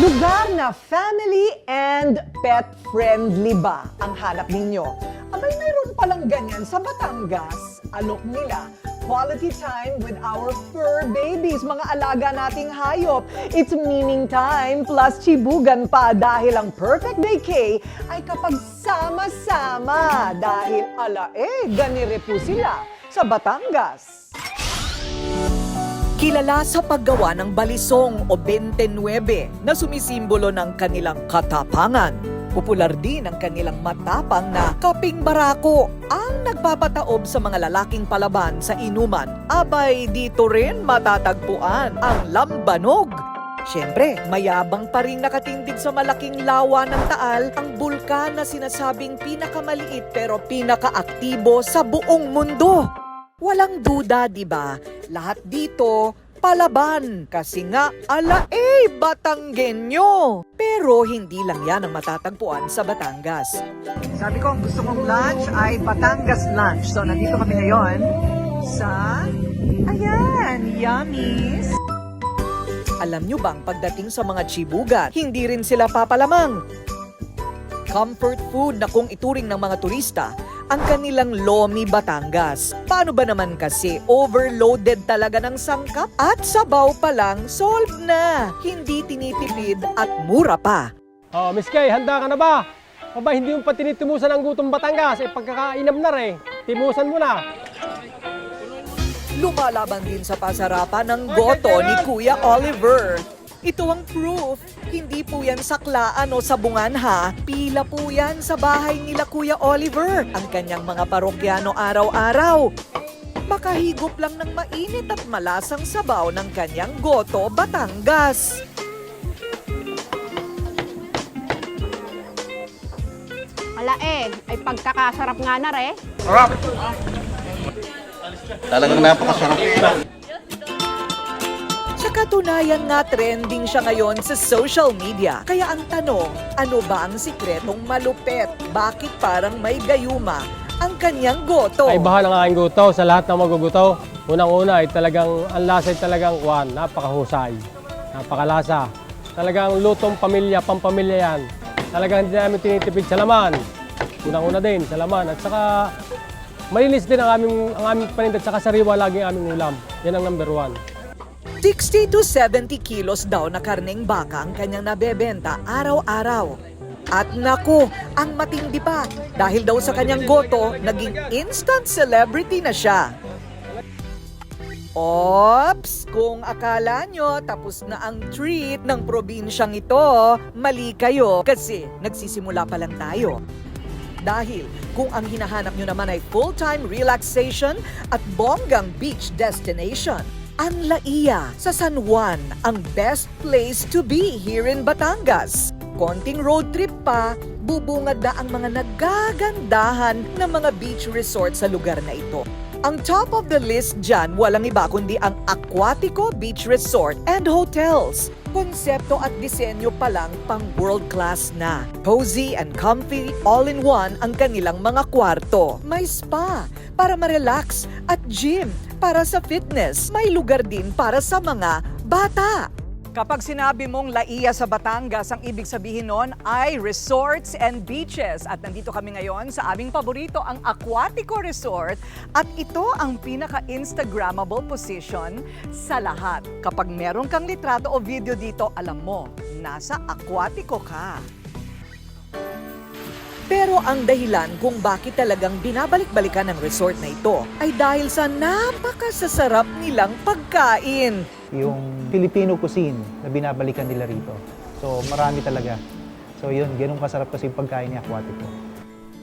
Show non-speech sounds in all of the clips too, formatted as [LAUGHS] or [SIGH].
Lugar na family and pet friendly ba ang hanap ninyo? Abay, mayroon palang ganyan sa Batangas. Alok nila, quality time with our fur babies, mga alaga nating hayop. It's meaning time plus chibugan pa dahil ang perfect vacay ay kapag sama-sama. Dahil ala eh, ganire po sila sa Batangas. Kilala sa paggawa ng balisong o 29 na sumisimbolo ng kanilang katapangan. Popular din ang kanilang matapang na kaping barako ang nagpapataob sa mga lalaking palaban sa inuman. Abay, dito rin matatagpuan ang lambanog. Siyempre, mayabang pa rin nakatindig sa malaking lawa ng Taal ang bulkan na sinasabing pinakamaliit pero pinakaaktibo sa buong mundo. Walang duda, di ba? Lahat dito palaban kasi nga ala eh Batanggenyo. Pero hindi lang yan ang matatagpuan sa Batangas. Sabi ko, ang gusto kong lunch ay Batangas lunch. So, nandito kami ngayon sa... Ayan, yummies! Alam nyo bang pagdating sa mga chibugan, hindi rin sila papalamang. Comfort food na kung ituring ng mga turista ang kanilang Lomi Batangas. Paano ba naman kasi overloaded talaga ng sangkap at sabaw pa lang solved na. Hindi tinitipid at mura pa. Oh, Miss Kay, handa ka na ba? Aba, hindi mo pa tinitimusan ang gutom Batangas. Eh, pagkakainam na rin. Timusan mo na. Lumalaban din sa pasarapan ng goto ni Kuya Oliver. Ito ang proof. Hindi po yan saklaan o sabungan ha. Pila po yan sa bahay nila Kuya Oliver. Ang kanyang mga parokyano araw-araw. Makahigop lang ng mainit at malasang sabaw ng kanyang goto Batangas. Ala eh, ay pagkakasarap nga na re. Talagang napakasarap. Sa katunayan nga trending siya ngayon sa social media. Kaya ang tanong, ano ba ang sikretong malupet? Bakit parang may gayuma ang kanyang goto? Ay, bahal ang aking guto sa lahat ng maguguto. Unang-una ay talagang, ang lasa ay talagang kwan, napakahusay. Napakalasa. Talagang lutong pamilya, pampamilya yan. Talagang hindi namin tinitipid sa laman. Unang-una din sa laman. At saka, malinis din ang aming, ang aming paninda at saka sariwa lagi ang aming ulam. Yan ang number one. 60 to 70 kilos daw na karneng baka ang kanyang nabebenta araw-araw. At naku, ang matindi pa, dahil daw sa kanyang goto, naging instant celebrity na siya. Ops! Kung akala nyo tapos na ang treat ng probinsyang ito, mali kayo kasi nagsisimula pa lang tayo. Dahil kung ang hinahanap nyo naman ay full-time relaxation at bonggang beach destination, ang Laia sa San Juan ang best place to be here in Batangas. Konting road trip pa, bubungad na ang mga nagagandahan ng mga beach resort sa lugar na ito. Ang top of the list dyan, walang iba kundi ang Aquatico Beach Resort and Hotels. Konsepto at disenyo pa lang pang world class na. Cozy and comfy, all-in-one ang kanilang mga kwarto. May spa para ma-relax at gym para sa fitness. May lugar din para sa mga bata. Kapag sinabi mong Laia sa Batangas, ang ibig sabihin nun ay resorts and beaches. At nandito kami ngayon sa aming paborito, ang Aquatico Resort. At ito ang pinaka-Instagrammable position sa lahat. Kapag meron kang litrato o video dito, alam mo, nasa Aquatico ka. Pero ang dahilan kung bakit talagang binabalik-balikan ng resort na ito ay dahil sa napakasasarap nilang pagkain. yung Filipino cuisine na binabalikan nila rito. So marami talaga. So yun, ganun kasarap kasi yung pagkain ni Aquatico.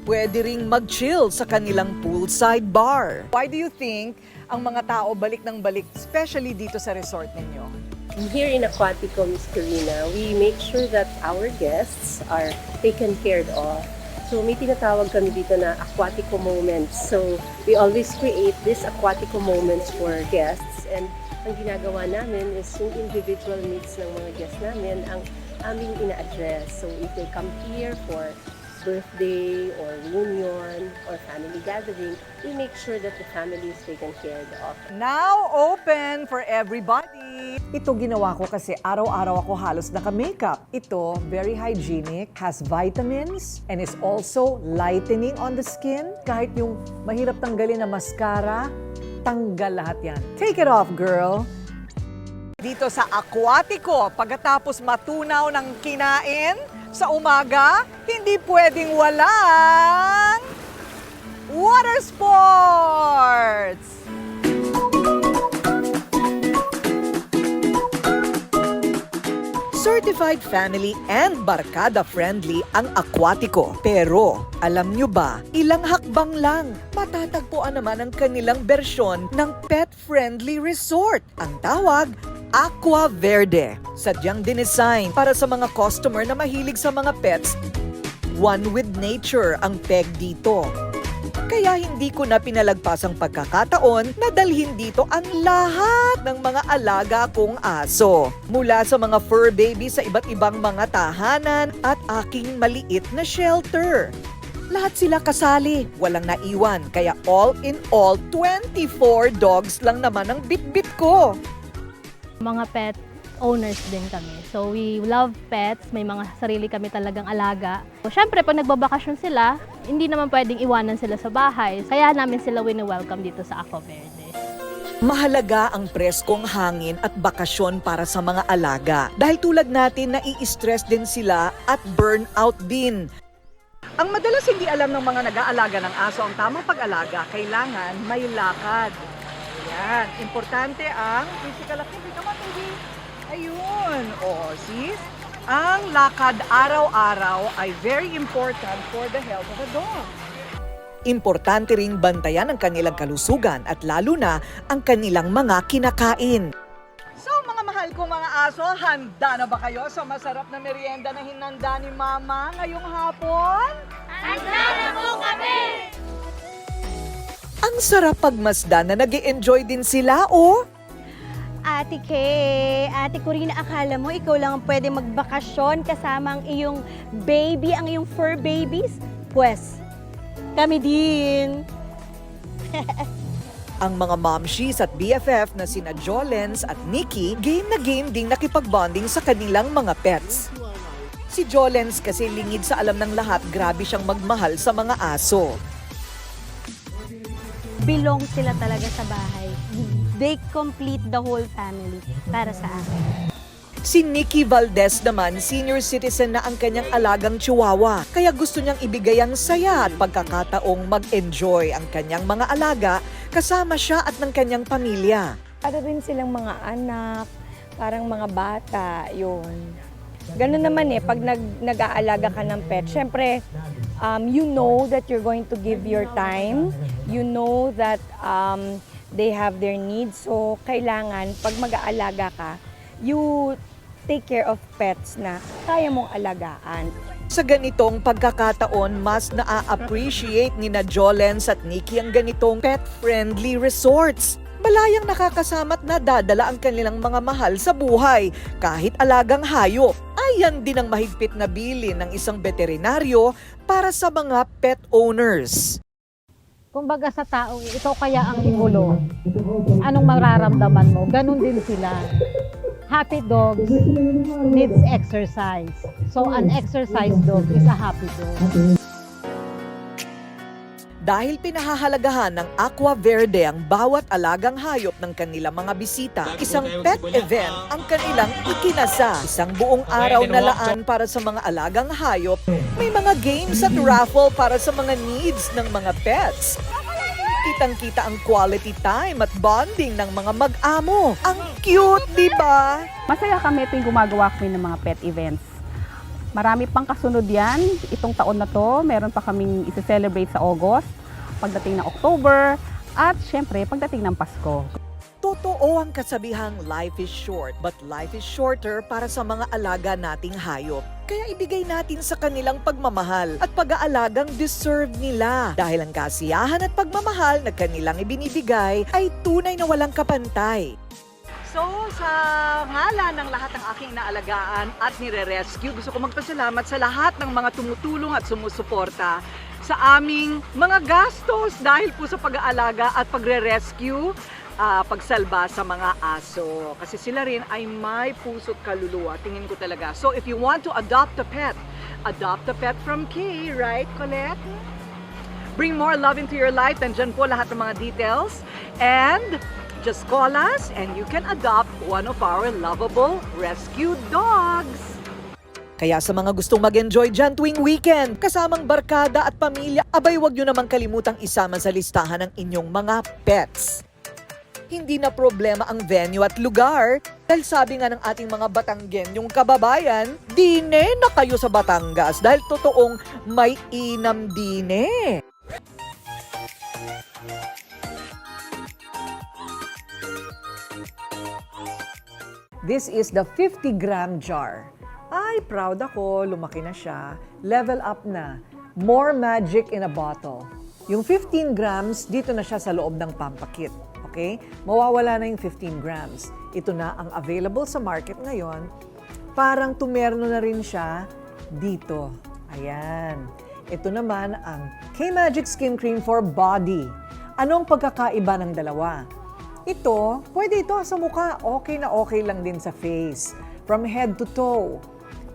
Pwede ring mag-chill sa kanilang poolside bar. Why do you think ang mga tao balik ng balik, especially dito sa resort ninyo? Here in Aquatico, Miss Karina, we make sure that our guests are taken care of. So may tinatawag kami dito na Aquatico moments. So we always create these Aquatico moments for guests and ang ginagawa namin is yung individual needs ng mga guests namin ang aming ina-address. So if they come here for birthday or reunion or family gathering, we make sure that the family is taken care of. Now open for everybody. Ito ginawa ko kasi araw-araw ako halos naka-makeup. Ito, very hygienic, has vitamins, and is also lightening on the skin. Kahit yung mahirap tanggalin na mascara, tanggal lahat yan. Take it off, girl. Dito sa Aquatico, pagkatapos matunaw ng kinain sa umaga, hindi pwedeng walang water sports! Certified family and barkada friendly ang Aquatico. Pero, alam nyo ba, ilang hakbang lang, matatagpuan naman ang kanilang bersyon ng pet-friendly resort. Ang tawag, Aqua Verde. Sadyang dinesign para sa mga customer na mahilig sa mga pets. One with nature ang peg dito. Kaya hindi ko na pinalagpas ang pagkakataon na dalhin dito ang lahat ng mga alaga kong aso. Mula sa mga fur baby sa iba't ibang mga tahanan at aking maliit na shelter. Lahat sila kasali, walang naiwan. Kaya all in all, 24 dogs lang naman ang bit-bit ko. Mga pet owners din kami. So we love pets, may mga sarili kami talagang alaga. So, Siyempre, pag nagbabakasyon sila, hindi naman pwedeng iwanan sila sa bahay. Kaya namin sila wini-welcome dito sa Aqua Verde. Mahalaga ang preskong hangin at bakasyon para sa mga alaga. Dahil tulad natin, nai-stress din sila at burnout din. Ang madalas hindi alam ng mga nag-aalaga ng aso ang tamang pag-alaga, kailangan may lakad. Ayan, importante ang physical activity. Come on, baby. Ayun. O, sis, ang lakad araw-araw ay very important for the health of a dog. Importante ring bantayan ang kanilang kalusugan at lalo na ang kanilang mga kinakain. So mga mahal kong mga aso, handa na ba kayo sa masarap na merienda na hinanda ni Mama ngayong hapon? Handa na po kami! Ang sarap pagmasdan na nag enjoy din sila, oh! Ate Kay, Ate Corina, akala mo ikaw lang ang pwede magbakasyon kasama ang iyong baby, ang iyong fur babies? Pwes, kami din. [LAUGHS] Ang mga momshies at BFF na sina Jolens at Nikki, game na game ding nakipagbonding sa kanilang mga pets. Si Jolens kasi lingid sa alam ng lahat, grabe siyang magmahal sa mga aso. Belong sila talaga sa bahay. They complete the whole family para sa akin. Si Nikki Valdez naman, senior citizen na ang kanyang alagang chihuahua. Kaya gusto niyang ibigay ang saya at pagkakataong mag-enjoy ang kanyang mga alaga kasama siya at ng kanyang pamilya. para rin silang mga anak, parang mga bata, yun. Ganun naman eh, pag nag, nag-aalaga ka ng pet, syempre, um, you know that you're going to give your time, you know that um, they have their needs, so kailangan, pag mag-aalaga ka, you take care of pets na kaya mong alagaan. Sa ganitong pagkakataon, mas na-appreciate ni na Jolens at Nikki ang ganitong pet-friendly resorts. Balayang nakakasama't nadadala ang kanilang mga mahal sa buhay, kahit alagang hayop. Ayan din ang mahigpit na bilin ng isang veterinaryo para sa mga pet owners. Kumbaga sa tao, ikaw kaya ang igulo. Anong mararamdaman mo? Ganon din sila. Happy dogs needs exercise. So an exercise dog is a happy dog. Dahil pinahahalagahan ng Aqua Verde ang bawat alagang hayop ng kanilang mga bisita, isang pet event ang kanilang ikinasa. Isang buong araw na laan para sa mga alagang hayop, may mga games at raffle para sa mga needs ng mga pets. Kitang-kita ang quality time at bonding ng mga mag-amo. Ang cute, di ba? Masaya kami tuwing gumagawa kami ng mga pet events. Marami pang kasunod yan. Itong taon na to, meron pa kaming isi-celebrate sa August, pagdating ng October, at syempre pagdating ng Pasko. Totoo ang kasabihang life is short, but life is shorter para sa mga alaga nating hayop. Kaya ibigay natin sa kanilang pagmamahal at pag-aalagang deserve nila. Dahil ang kasiyahan at pagmamahal na kanilang ibinibigay ay tunay na walang kapantay. So, sa ngalan ng lahat ng aking naalagaan at nire-rescue, gusto ko magpasalamat sa lahat ng mga tumutulong at sumusuporta sa aming mga gastos dahil po sa pag-aalaga at pagre-rescue, ah, pagsalba sa mga aso. Kasi sila rin ay may puso't kaluluwa, tingin ko talaga. So, if you want to adopt a pet, adopt a pet from Kay, right, Colette? Bring more love into your life. Nandyan po lahat ng mga details. And just call us and you can adopt one of our lovable rescue dogs. Kaya sa mga gustong mag-enjoy dyan tuwing weekend, kasamang barkada at pamilya, abay wag nyo namang kalimutang isama sa listahan ng inyong mga pets. Hindi na problema ang venue at lugar. Dahil sabi nga ng ating mga Batanggen, yung kababayan, dine na kayo sa Batangas dahil totoong may inam dine. This is the 50 gram jar. Ay, proud ako, lumaki na siya. Level up na. More magic in a bottle. Yung 15 grams, dito na siya sa loob ng pampakit. Okay? Mawawala na yung 15 grams. Ito na ang available sa market ngayon. Parang tumerno na rin siya dito. Ayan. Ito naman ang K-Magic Skin Cream for Body. Anong pagkakaiba ng dalawa? Ito, pwede ito sa mukha. Okay na okay lang din sa face. From head to toe.